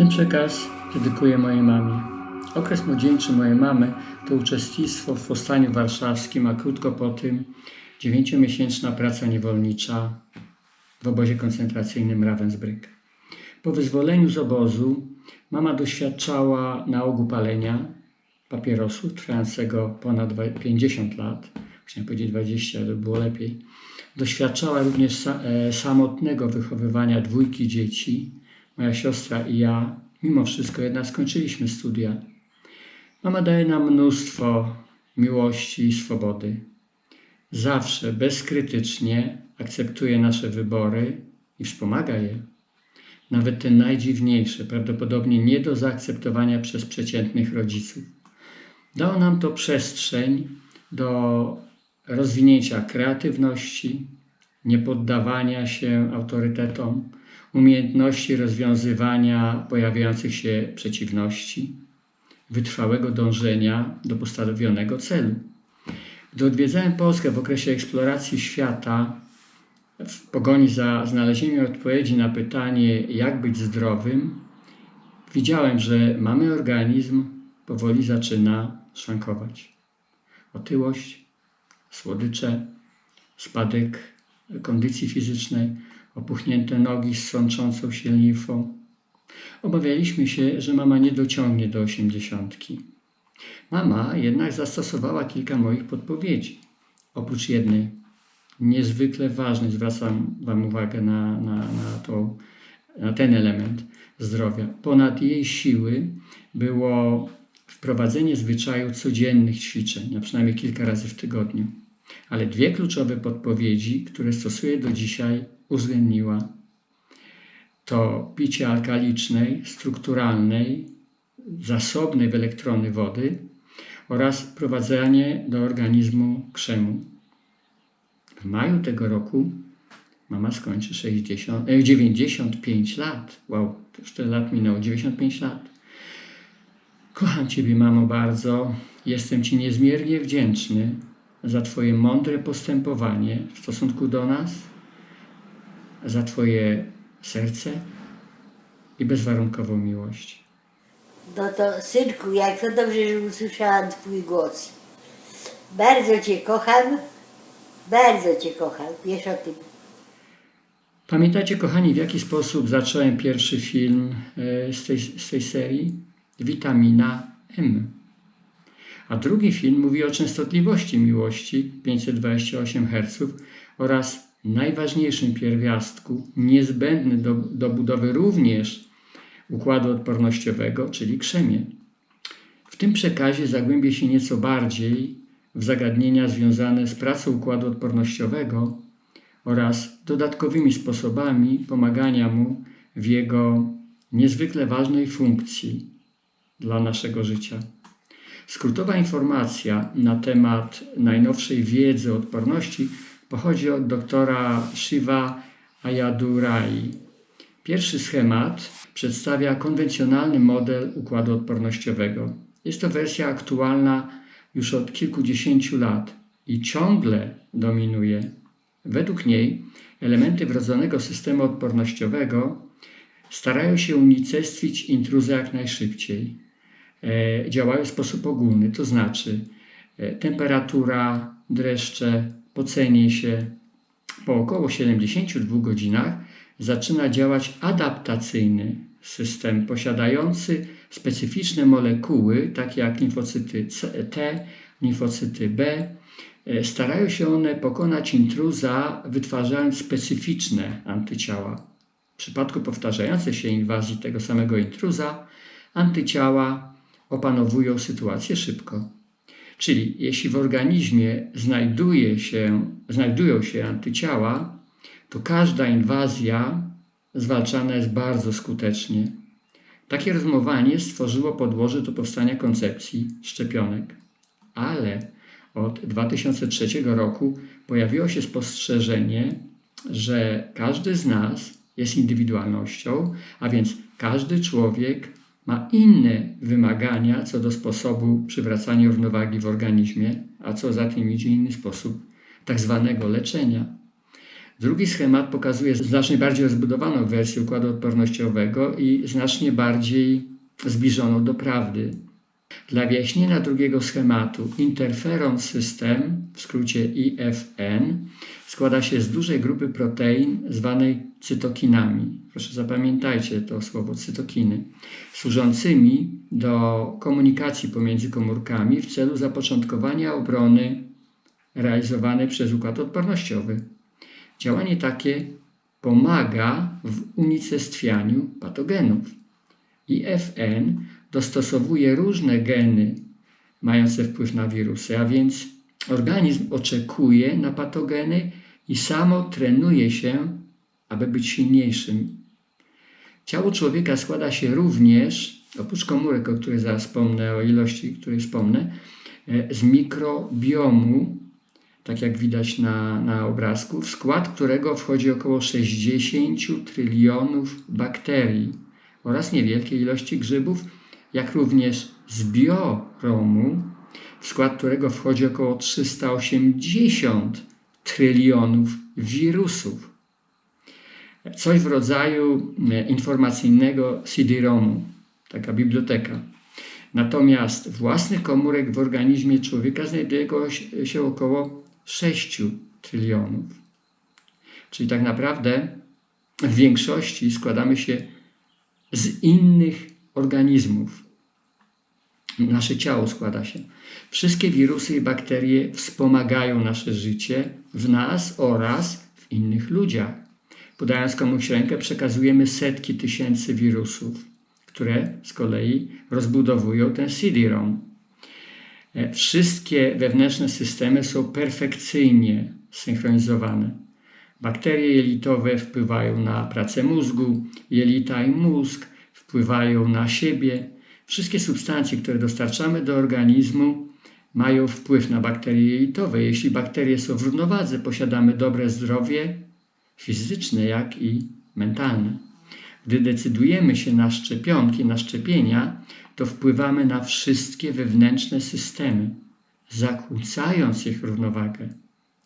Ten przekaz dedykuję mojej mamie. Okres młodzieńczy mojej mamy to uczestnictwo w Powstaniu Warszawskim, a krótko po tym dziewięciomiesięczna praca niewolnicza w obozie koncentracyjnym Ravensbrück. Po wyzwoleniu z obozu mama doświadczała nałogu palenia papierosu trwającego ponad dwa- 50 lat, chciałem powiedzieć 20, ale było lepiej. Doświadczała również e, samotnego wychowywania dwójki dzieci. Moja siostra i ja, mimo wszystko, jednak skończyliśmy studia. Mama daje nam mnóstwo miłości i swobody. Zawsze bezkrytycznie akceptuje nasze wybory i wspomaga je. Nawet te najdziwniejsze, prawdopodobnie nie do zaakceptowania przez przeciętnych rodziców. Dało nam to przestrzeń do rozwinięcia kreatywności, niepoddawania się autorytetom, umiejętności rozwiązywania pojawiających się przeciwności, wytrwałego dążenia do postawionego celu. Gdy odwiedzałem Polskę w okresie eksploracji świata, w pogoni za znalezieniem odpowiedzi na pytanie, jak być zdrowym, widziałem, że mamy organizm powoli zaczyna szwankować. Otyłość, słodycze, spadek kondycji fizycznej, opuchnięte nogi z sączącą się limfą. Obawialiśmy się, że mama nie dociągnie do osiemdziesiątki. Mama jednak zastosowała kilka moich podpowiedzi. Oprócz jednej, niezwykle ważnej, zwracam Wam uwagę na, na, na, to, na ten element zdrowia. Ponad jej siły było wprowadzenie zwyczaju codziennych ćwiczeń, na przynajmniej kilka razy w tygodniu. Ale dwie kluczowe podpowiedzi, które stosuję do dzisiaj, uwzględniła. To picie alkalicznej, strukturalnej, zasobnej w elektrony wody oraz wprowadzanie do organizmu krzemu. W maju tego roku mama skończy 60, e, 95 lat. Wow, już tyle lat minęło, 95 lat. Kocham Ciebie, mamo, bardzo. Jestem Ci niezmiernie wdzięczny za Twoje mądre postępowanie w stosunku do nas, za Twoje serce i bezwarunkową miłość. No to synku, jak to dobrze, że usłyszałam Twój głos. Bardzo Cię kocham, bardzo Cię kocham, wiesz o tym. Pamiętacie, kochani, w jaki sposób zacząłem pierwszy film e, z tej, z tej serii? Witamina M. A drugi film mówi o częstotliwości miłości 528 Hz oraz najważniejszym pierwiastku, niezbędny do, do budowy również układu odpornościowego, czyli krzemie. W tym przekazie zagłębię się nieco bardziej w zagadnienia związane z pracą układu odpornościowego oraz dodatkowymi sposobami pomagania mu w jego niezwykle ważnej funkcji dla naszego życia. Skrótowa informacja na temat najnowszej wiedzy o odporności pochodzi od doktora Shiva Ayadurai. Pierwszy schemat przedstawia konwencjonalny model układu odpornościowego. Jest to wersja aktualna już od kilkudziesięciu lat i ciągle dominuje. Według niej elementy wrodzonego systemu odpornościowego starają się unicestwić intruzę jak najszybciej. E, działają w sposób ogólny, to znaczy e, temperatura, dreszcze, pocenie się. Po około 72 godzinach zaczyna działać adaptacyjny system posiadający specyficzne molekuły, takie jak limfocyty C- T, limfocyty B. E, Starają się one pokonać intruza, wytwarzając specyficzne antyciała. W przypadku powtarzającej się inwazji tego samego intruza, antyciała opanowują sytuację szybko. Czyli jeśli w organizmie znajduje się, znajdują się antyciała, to każda inwazja zwalczana jest bardzo skutecznie. Takie rozumowanie stworzyło podłoże do powstania koncepcji szczepionek. Ale od 2003 roku pojawiło się spostrzeżenie, że każdy z nas jest indywidualnością, a więc każdy człowiek ma inne wymagania co do sposobu przywracania równowagi w organizmie, a co za tym idzie inny sposób tak zwanego leczenia. Drugi schemat pokazuje znacznie bardziej rozbudowaną wersję układu odpornościowego i znacznie bardziej zbliżoną do prawdy. Dla wyjaśnienia drugiego schematu interferon system, w skrócie IFN, składa się z dużej grupy protein zwanej cytokinami. Proszę zapamiętajcie to słowo cytokiny, służącymi do komunikacji pomiędzy komórkami w celu zapoczątkowania obrony realizowanej przez układ odpornościowy. Działanie takie pomaga w unicestwianiu patogenów. IFN dostosowuje różne geny mające wpływ na wirusy, a więc organizm oczekuje na patogeny i samo trenuje się, aby być silniejszym. Ciało człowieka składa się również, oprócz komórek, o których zaraz wspomnę, o ilości, której wspomnę, e, z mikrobiomu, tak jak widać na, na obrazku, w skład którego wchodzi około 60 trylionów bakterii oraz niewielkie ilości grzybów, jak również z biochromu, w skład którego wchodzi około 380 trylionów wirusów. Coś w rodzaju e, informacyjnego CD-ROMu, taka biblioteka. Natomiast własnych komórek w organizmie człowieka znajduje się około 6 trylionów. Czyli tak naprawdę w większości składamy się z innych organizmów. Nasze ciało składa się. Wszystkie wirusy i bakterie wspomagają nasze życie w nas oraz w innych ludziach. Podając komuś rękę, przekazujemy setki tysięcy wirusów, które z kolei rozbudowują ten CD-ROM. E, Wszystkie wewnętrzne systemy są perfekcyjnie synchronizowane. Bakterie jelitowe wpływają na pracę mózgu, jelita i mózg wpływają na siebie. Wszystkie substancje, które dostarczamy do organizmu, mają wpływ na bakterie jelitowe. Jeśli bakterie są w równowadze, posiadamy dobre zdrowie fizyczne, jak i mentalne. Gdy decydujemy się na szczepionki, na szczepienia, to wpływamy na wszystkie wewnętrzne systemy, zakłócając ich równowagę.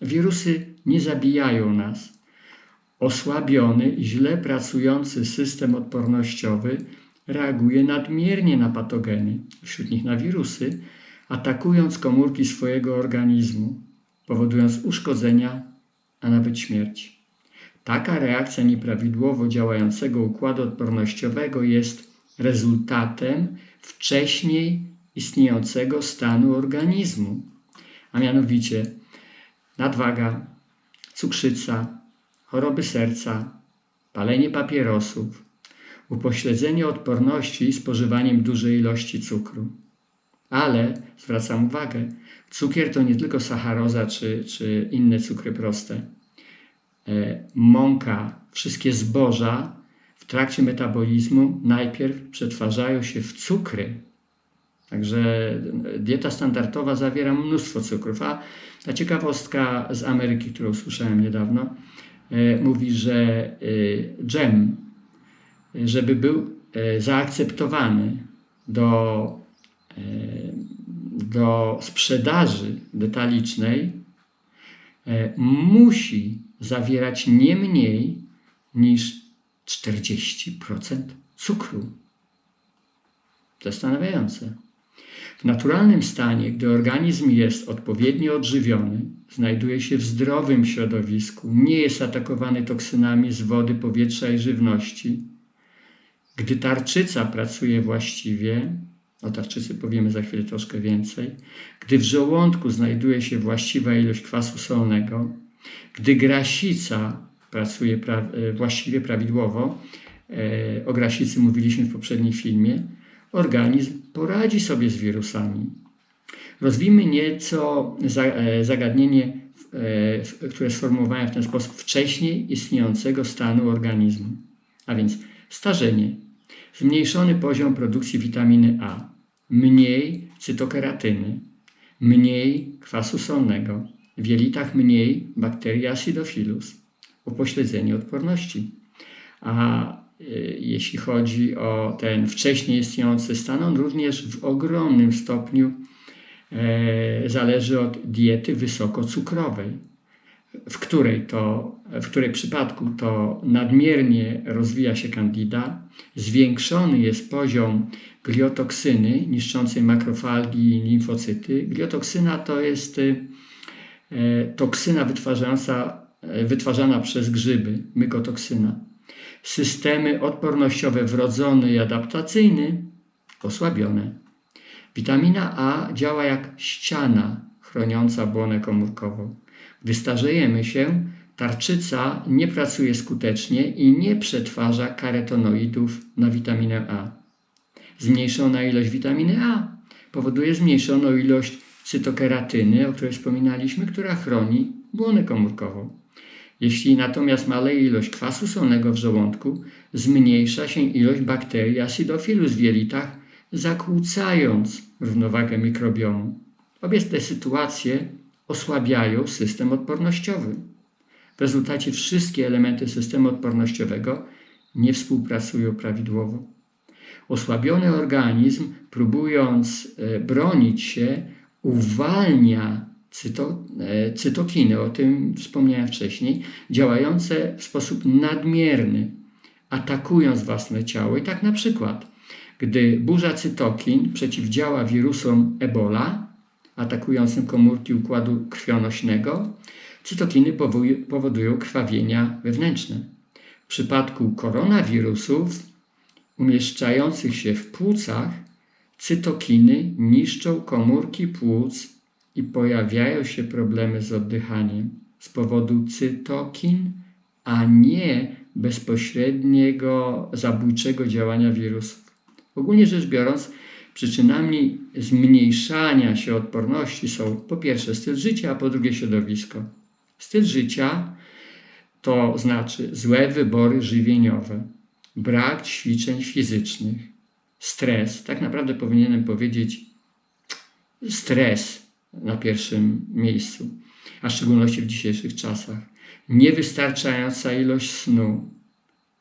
Wirusy nie zabijają nas. Osłabiony i źle pracujący system odpornościowy reaguje nadmiernie na patogeny, wśród nich na wirusy, atakując komórki swojego organizmu, powodując uszkodzenia, a nawet śmierć. Taka reakcja nieprawidłowo działającego układu odpornościowego jest rezultatem wcześniej istniejącego stanu organizmu, a mianowicie nadwaga, cukrzyca, choroby serca, palenie papierosów, upośledzenie odporności spożywaniem dużej ilości cukru. Ale zwracam uwagę, cukier to nie tylko sacharoza czy, czy inne cukry proste. E, mąka, wszystkie zboża w trakcie metabolizmu najpierw przetwarzają się w cukry. Także dieta standardowa zawiera mnóstwo cukrów. A ta ciekawostka z Ameryki, którą słyszałem niedawno, e, mówi, że e, dżem, żeby był e, zaakceptowany do, e, do sprzedaży detalicznej, e, musi zawierać nie mniej niż 40% cukru. Zastanawiające. W naturalnym stanie, gdy organizm jest odpowiednio odżywiony, znajduje się w zdrowym środowisku, nie jest atakowany toksynami z wody, powietrza i żywności, gdy tarczyca pracuje właściwie, o tarczycy powiemy za chwilę troszkę więcej, gdy w żołądku znajduje się właściwa ilość kwasu solnego, gdy grasica pracuje pra właściwie prawidłowo, e, o grasicy mówiliśmy w poprzednim filmie, organizm poradzi sobie z wirusami. Rozwijmy nieco zagadnienie, które sformułowałem w ten sposób wcześniej istniejącego stanu organizmu. A więc starzenie, zmniejszony poziom produkcji witaminy A, mniej cytokeratyny, mniej kwasu solnego, w jelitach mniej bakterii acidophilus, upośledzenie odporności. A y, jeśli chodzi o ten wcześniej istniejący stan, on również w ogromnym stopniu e, zależy od diety wysokocukrowej. W której to, w której przypadku to nadmiernie rozwija się candida, zwiększony jest poziom gliotoksyny niszczącej makrofalgi i limfocyty. Gliotoksyna to jest e, toksyna wytwarzająca, e, wytwarzana przez grzyby, mykotoksyna. Systemy odpornościowe wrodzony i adaptacyjny osłabione. Witamina A działa jak ściana chroniąca błonę komórkową. Gdy starzejemy się, tarczyca nie pracuje skutecznie i nie przetwarza karotenoidów na witaminę A. Zmniejszona ilość witaminy A powoduje zmniejszoną ilość cytokeratyny, o której wspominaliśmy, która chroni błonę komórkową. Jeśli natomiast maleje ilość kwasu solnego w żołądku, zmniejsza się ilość bakterii acidofilus w jelitach, zakłócając równowagę mikrobiomu. Obie te sytuacje osłabiają system odpornościowy. W rezultacie wszystkie elementy systemu odpornościowego nie współpracują prawidłowo. Osłabiony organizm, próbując e, bronić się, uwalnia cyto, e, cytokiny, o tym wspomniałem wcześniej, działające w sposób nadmierny, atakując własne ciało. I tak na przykład, gdy burza cytokin przeciwdziała wirusom Ebola, atakującym komórki układu krwionośnego, cytokiny powodują krwawienia wewnętrzne. W przypadku koronawirusów umieszczających się w płucach, cytokiny niszczą komórki płuc i pojawiają się problemy z oddychaniem z powodu cytokin, a nie bezpośredniego zabójczego działania wirusów. Ogólnie rzecz biorąc, przyczynami zmniejszania się odporności są po pierwsze styl życia, a po drugie środowisko. Styl życia to znaczy złe wybory żywieniowe, brak ćwiczeń fizycznych, stres. Tak naprawdę powinienem powiedzieć stres na pierwszym miejscu, a w szczególności w dzisiejszych czasach. Niewystarczająca ilość snu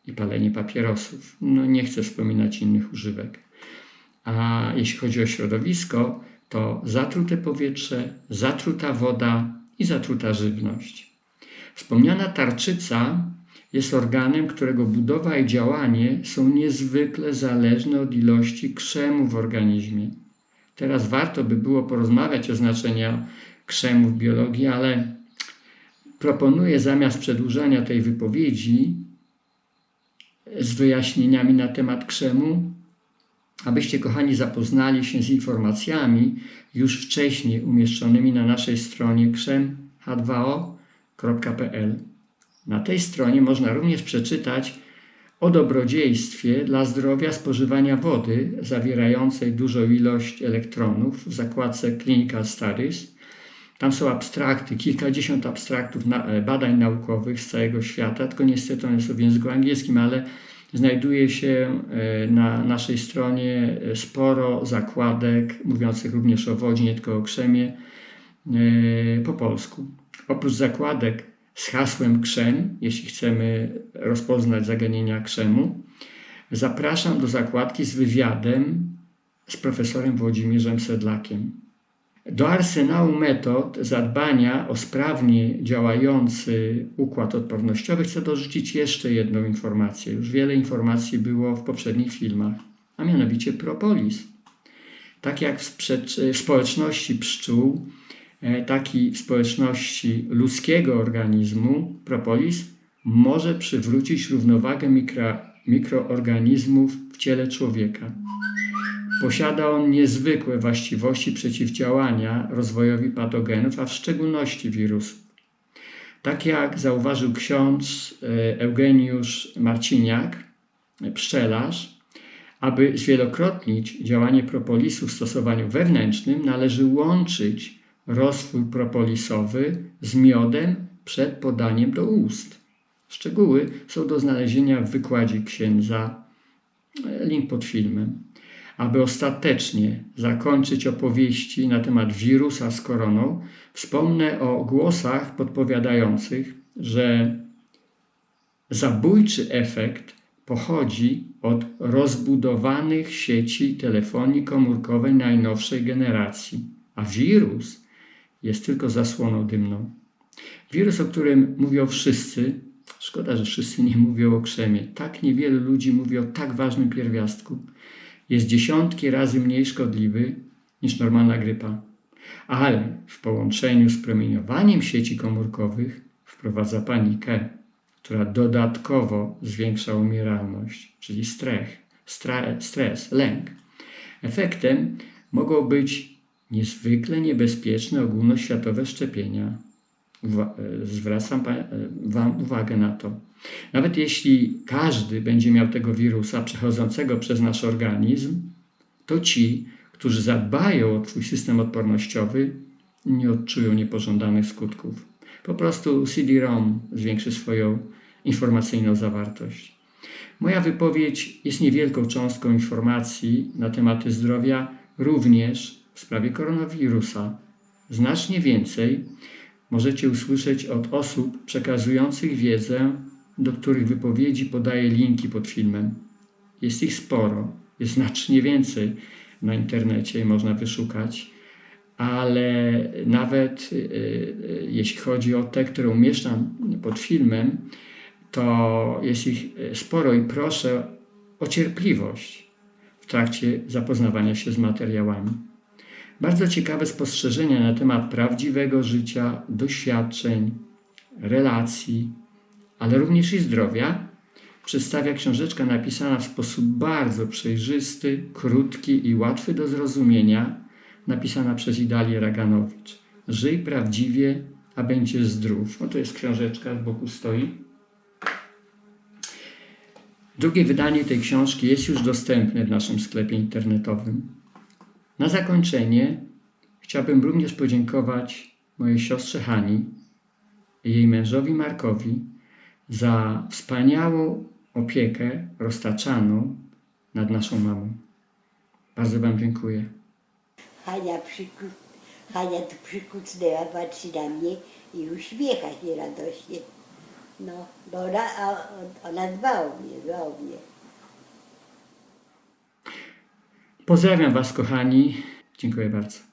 i palenie papierosów. No nie chcę wspominać innych używek. A jeśli chodzi o środowisko, to zatrute powietrze, zatruta woda i zatruta żywność. Wspomniana tarczyca jest organem, którego budowa i działanie są niezwykle zależne od ilości krzemu w organizmie. Teraz warto by było porozmawiać o znaczeniu krzemu w biologii, ale proponuję zamiast przedłużania tej wypowiedzi z wyjaśnieniami na temat krzemu, abyście, kochani, zapoznali się z informacjami już wcześniej umieszczonymi na naszej stronie krzemh2o.pl. Na tej stronie można również przeczytać o dobrodziejstwie dla zdrowia spożywania wody zawierającej dużą ilość elektronów w zakładce Clinical Studies. Tam są abstrakty, kilkadziesiąt abstraktów na, badań naukowych z całego świata, tylko niestety one są w języku angielskim, ale Znajduje się e, na naszej stronie e, sporo zakładek mówiących również o wodzie, nie tylko o krzemie e, po polsku. Oprócz zakładek z hasłem krzem, jeśli chcemy rozpoznać zagadnienia krzemu, zapraszam do zakładki z wywiadem z profesorem Włodzimierzem Sedlakiem. Do arsenału metod zadbania o sprawnie działający układ odpornościowy chcę dorzucić jeszcze jedną informację. Już wiele informacji było w poprzednich filmach, a mianowicie propolis. Tak jak w, w społeczności pszczół, e, tak i w społeczności ludzkiego organizmu, propolis może przywrócić równowagę mikro, mikroorganizmów w ciele człowieka. Posiada on niezwykłe właściwości przeciwdziałania rozwojowi patogenów, a w szczególności wirusów. Tak jak zauważył ksiądz e, Eugeniusz Marciniak, pszczelarz, aby zwielokrotnić działanie propolisu w stosowaniu wewnętrznym, należy łączyć rozwój propolisowy z miodem przed podaniem do ust. Szczegóły są do znalezienia w wykładzie księdza. E, link pod filmem aby ostatecznie zakończyć opowieści na temat wirusa z koroną, wspomnę o głosach podpowiadających, że zabójczy efekt pochodzi od rozbudowanych sieci telefonii komórkowej najnowszej generacji, a wirus jest tylko zasłoną dymną. Wirus, o którym mówią wszyscy, szkoda, że wszyscy nie mówią o krzemie, tak niewielu ludzi mówi o tak ważnym pierwiastku, jest dziesiątki razy mniej szkodliwy niż normalna grypa. Ale w połączeniu z promieniowaniem sieci komórkowych wprowadza panikę, która dodatkowo zwiększa umieralność, czyli stres, stres lęk. Efektem mogą być niezwykle niebezpieczne ogólnoświatowe szczepienia. E, zwracam e, Wam uwagę na to. Nawet jeśli każdy będzie miał tego wirusa przechodzącego przez nasz organizm, to ci, którzy zadbają o Twój system odpornościowy, nie odczują niepożądanych skutków. Po prostu CD-ROM zwiększy swoją informacyjną zawartość. Moja wypowiedź jest niewielką cząstką informacji na tematy zdrowia, również w sprawie koronawirusa. Znacznie więcej możecie usłyszeć od osób przekazujących wiedzę, do których wypowiedzi podaję linki pod filmem. Jest ich sporo, jest znacznie więcej na internecie można wyszukać, ale nawet y, y, jeśli chodzi o te, które umieszczam pod filmem, to jest ich y, sporo i proszę o cierpliwość w trakcie zapoznawania się z materiałami. Bardzo ciekawe spostrzeżenia na temat prawdziwego życia, doświadczeń, relacji, ale również i zdrowia przedstawia książeczka napisana w sposób bardzo przejrzysty, krótki i łatwy do zrozumienia, napisana przez Idalię Raganowicz. Żyj prawdziwie, a będziesz zdrów. No to jest książeczka, z boku stoi. Drugie wydanie tej książki jest już dostępne w naszym sklepie internetowym. Na zakończenie chciałbym również podziękować mojej siostrze Hani i jej mężowi Markowi za wspaniałą opiekę roztaczaną nad naszą mamą. Bardzo Wam dziękuję. Hania, przyku... Hania tu przykucnęła, patrzy na mnie i uśmiecha się radośnie. No, bo ona, ona dba o mnie, dba o mnie. Pozdrawiam Was, kochani. Dziękuję bardzo.